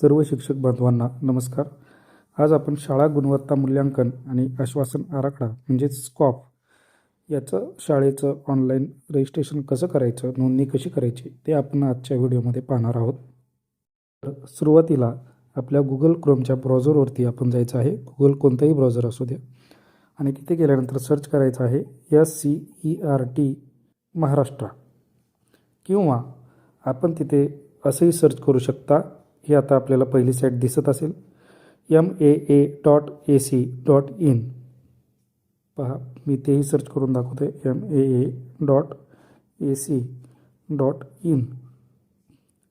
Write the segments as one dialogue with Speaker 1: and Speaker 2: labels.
Speaker 1: सर्व शिक्षक बांधवांना नमस्कार. आज आपण शाळा गुणवत्ता मूल्यांकन आणि आश्वासन आराखडा म्हणजेच स्कॉप याचं शाळेचं ऑनलाईन रजिस्ट्रेशन कसं करायचं नोंदणी कशी करायची ते आपण आजच्या व्हिडिओमध्ये पाहणार आहोत. तर सुरुवातीला आपल्या गुगल क्रोमच्या ब्राउझरवरती आपण जायचं आहे. गुगल कोणताही ब्राउझर असू द्या. आणि तिथे गेल्यानंतर सर्च करायचं आहे S C E R T Maharashtra. किंवा आपण तिथे असंही सर्च करू शकता हे आता आपल्याला पहिली साईट दिसत असेल. M A A dot A C dot in पहा मी तेही सर्च करून दाखवते M A A dot A C dot in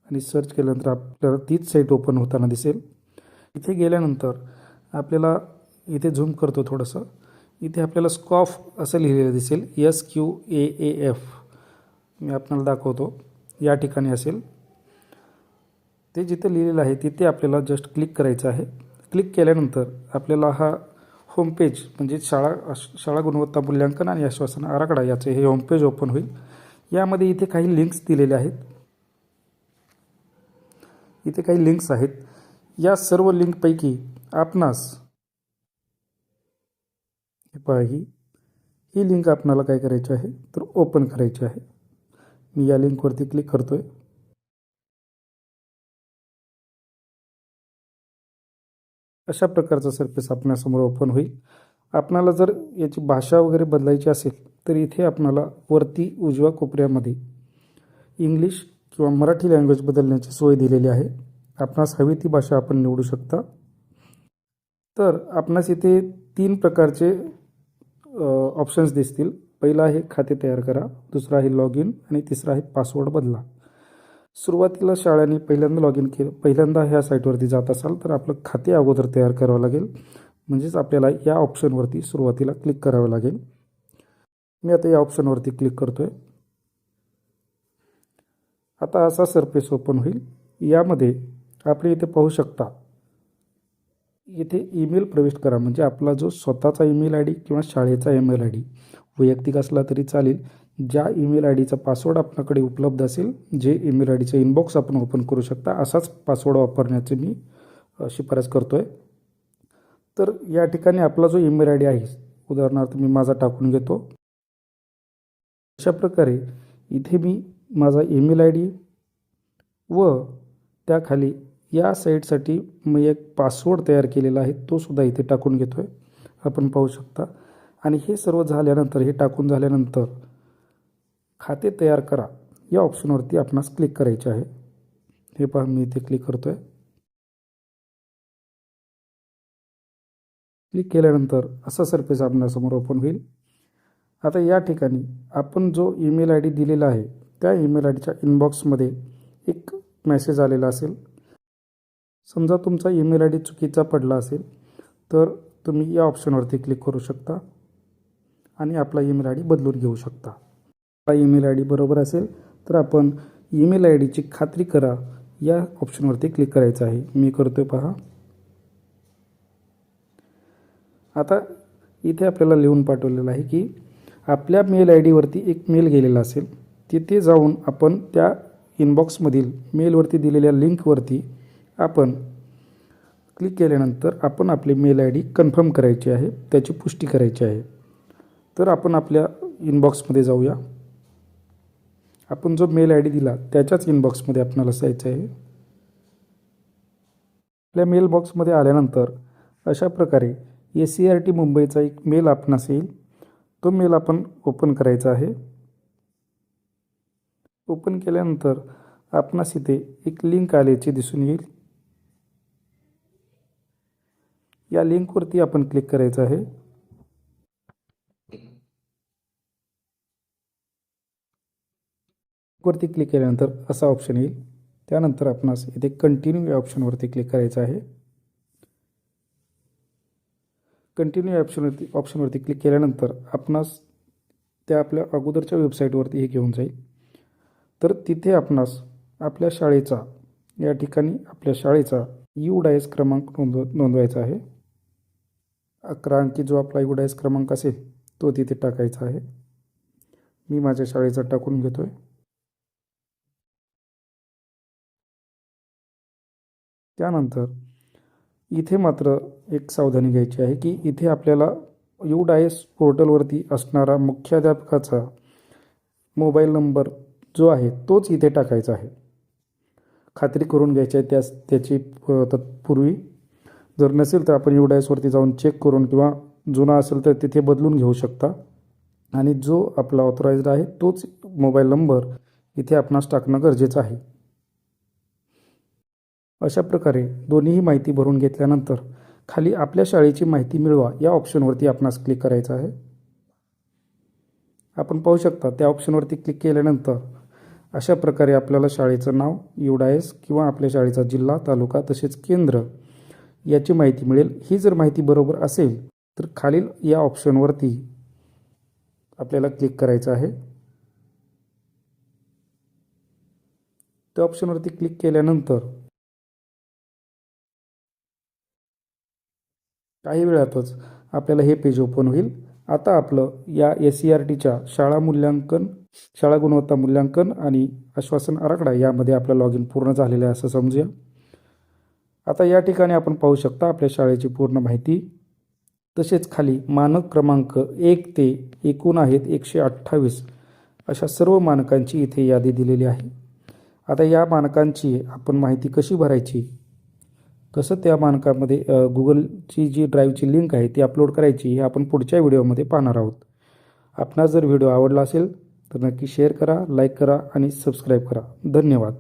Speaker 1: आणि सर्च केल्यानंतर आपल्याला तीच साईट ओपन होताना दिसेल. इथे गेल्यानंतर आपल्याला इथे झूम करतो थोडंसं. इथे आपल्याला स्कॉफ असं लिहिलेलं दिसेल. S Q A A F मी आपल्याला दाखवतो. या ठिकाणी असेल. ते जिथे लिहिलेलं आहे तिथे आपल्याला जस्ट क्लिक करायचं आहे. क्लिक केल्यानंतर आपल्याला हा होमपेज म्हणजे शाळा शाळा गुणवत्ता मूल्यांकन आणि आश्वासन आराखडा याचे हे होमपेज ओपन होईल. यामध्ये इथे काही लिंक्स दिलेले आहेत. इथे काही लिंक्स आहेत. या सर्व लिंकपैकी आपणास हे पहा ही ही लिंक आपणाला काय करायची आहे? तर ओपन करायची आहे. मी या लिंकवरती क्लिक करतो आहे अशा प्रकारचा सरफेस आपणासमोर ओपन होईल. आपणाला जर याची भाषा वगैरे बदलायची असेल तर इथे आपणाला वरती उजव्या कोपऱ्यामध्ये इंग्लिश किंवा मराठी लँग्वेज बदलण्याची सोय दिलेली आहे. आपणास हवी ती भाषा आपण निवडू शकता. तर आपणास इथे तीन प्रकारचे ऑप्शन्स दिसतील. पहिला आहे खाते तयार करा दुसरा आहे लॉग इन आणि तिसरा आहे पासवर्ड बदला. सुरुवातीला शाळेने पहिल्यांदा लॉग इन केलं. पहिल्यांदा ह्या साईटवरती जात असाल तर आपलं खाते अगोदर तयार करावं लागेल. म्हणजेच आपल्याला या ऑप्शनवरती सुरुवातीला क्लिक करावं लागेल. मी आता या ऑप्शनवरती क्लिक करतो आहे आता असा सरफेस ओपन होईल. यामध्ये आपण इथे पाहू शकता इथे ईमेल प्रविष्ट करा. म्हणजे आपला जो स्वतःचा ईमेल आय डी किंवा शाळेचा ईमेल आय डी वैयक्तिक असला तरी चालेल. ज्या ईमेल आय डीचा पासवर्ड आपल्याकडे उपलब्ध असेल जे ईमेल आय डीचं इनबॉक्स आपण ओपन करू शकता असाच पासवर्ड वापरण्याचे मी शिफारस करतो आहे तर या ठिकाणी आपला जो ईमेल आय डी आहे उदाहरणार्थ मी माझा टाकून घेतो. अशा प्रकारे इथे मी माझा ईमेल आय डी व त्याखाली या साईटसाठी मी एक पासवर्ड तयार केलेला आहे तो सुद्धा इथे टाकून घेतो आहे आपण पाहू शकता. आणि हे सर्व झाल्यानंतर हे टाकून झाल्यानंतर खाते तयार करा. या ऑप्शनवरती आपणास क्लिक करायचे आहे. हे पहा मी इथे क्लिक करतो आहे क्लिक केल्यानंतर असा सरफेस आपणासमोर ओपन होईल. आता या ठिकाणी आपण जो ईमेल आय डी दिलेला आहे त्या ईमेल आय डीच्या इनबॉक्समध्ये एक मेसेज आलेला असेल. समजा तुमचा ईमेल आय डी चुकीचा पडला असेल तर तुम्ही या ऑप्शनवरती क्लिक करू शकता आणि आपला ईमेल आय डी बदलून घेऊ शकता. ईमेल आय डी बरोबर असेल तर आपण ईमेल आय डीची खात्री करा. या ऑप्शनवरती क्लिक करायचं आहे. मी करतो पहा. आता इथे आपल्याला लिहून पाठवलेलं आहे की आपल्या मेल आय डीवरती एक मेल गेलेला असेल. तिथे जाऊन आपण त्या इनबॉक्समधील मेलवरती दिलेल्या लिंकवरती आपण क्लिक केल्यानंतर आपण आपली मेल आय डी कन्फर्म करायची आहे त्याची पुष्टी करायची आहे. तर आपण आपल्या इनबॉक्समध्ये जाऊया. आपण जो मेल आय डी दिला त्याच्याच इनबॉक्समध्ये आपल्याला असायचं आहे. आपल्या मेल बॉक्समध्ये आल्यानंतर अशा प्रकारे ए सी आर टी मुंबईचा एक मेल आपणास येईल. तो मेल आपण ओपन करायचा आहे. ओपन केल्यानंतर आपणास इथे एक लिंक आल्याची दिसून येईल. या लिंकवरती आपण क्लिक करायचं आहे. वरती क्लिक केल्यानंतर असा ऑप्शन येईल. त्यानंतर आपणास इथे कंटिन्यू या ऑप्शनवरती क्लिक करायचं आहे. कंटिन्यू या ऑप्शनवरती ऑप्शनवरती क्लिक केल्यानंतर आपणास त्या आपल्या अगोदरच्या वेबसाईटवरती हे घेऊन जाईल. तर तिथे आपणास आपल्या शाळेचा या ठिकाणी आपल्या शाळेचा यू डायस क्रमांक नोंदव नोंदवायचा आहे. अकरा अंकी जो आपला यू डायस क्रमांक असेल तो तिथे टाकायचा आहे. मी माझ्या शाळेचा टाकून घेतो आहे त्यानंतर इथे मात्र एक सावधानी घ्यायची आहे की इथे आपल्याला यू डायस पोर्टलवरती असणारा मुख्याध्यापकाचा मोबाईल नंबर जो आहे तोच इथे टाकायचा आहे. खात्री करून घ्यायची आहे त्यास त्याची तत्पूर्वी. जर नसेल तर आपण यू डायसवरती जाऊन चेक करून किंवा जुना असेल तर तिथे बदलून घेऊ शकता. आणि जो आपला ऑथराईज्ड आहे तोच मोबाईल नंबर इथे आपणास टाकणं गरजेचं आहे. अशा प्रकारे दोन्हीही माहिती भरून घेतल्यानंतर खाली आपल्या शाळेची माहिती मिळवा या ऑप्शनवरती आपणास क्लिक करायचं आहे. आपण पाहू शकता त्या ऑप्शनवरती क्लिक केल्यानंतर अशा प्रकारे आपल्याला शाळेचं नाव युडायस किंवा आपल्या शाळेचा जिल्हा तालुका तसेच केंद्र याची माहिती मिळेल. ही जर माहिती बरोबर असेल तर खालील या ऑप्शनवरती आपल्याला क्लिक करायचं आहे. त्या ऑप्शनवरती क्लिक केल्यानंतर काही वेळातच आपल्याला हे पेज ओपन होईल. आता आपलं या एस सी आर टीच्या शाळा मूल्यांकन शाळा गुणवत्ता मूल्यांकन आणि आश्वासन आराखडा यामध्ये आपलं लॉग इन पूर्ण झालेलं आहे असं समजूया. आता या ठिकाणी आपण पाहू शकता आपल्या शाळेची पूर्ण माहिती. तसेच खाली मानक क्रमांक एक ते एकूण आहेत एकशे अठ्ठावीस अशा सर्व मानकांची इथे यादी दिलेली आहे. आता या मानकांची आपण माहिती कशी भरायची? कसं त्या मानकामध्ये गुगलची जी ड्राईव्हची लिंक आहे ती अपलोड करायची हे आपण पुढच्या व्हिडिओमध्ये पाहणार आहोत. आपणास जर व्हिडिओ आवडला असेल तर नक्की शेअर करा लाईक करा आणि सबस्क्राईब करा. धन्यवाद.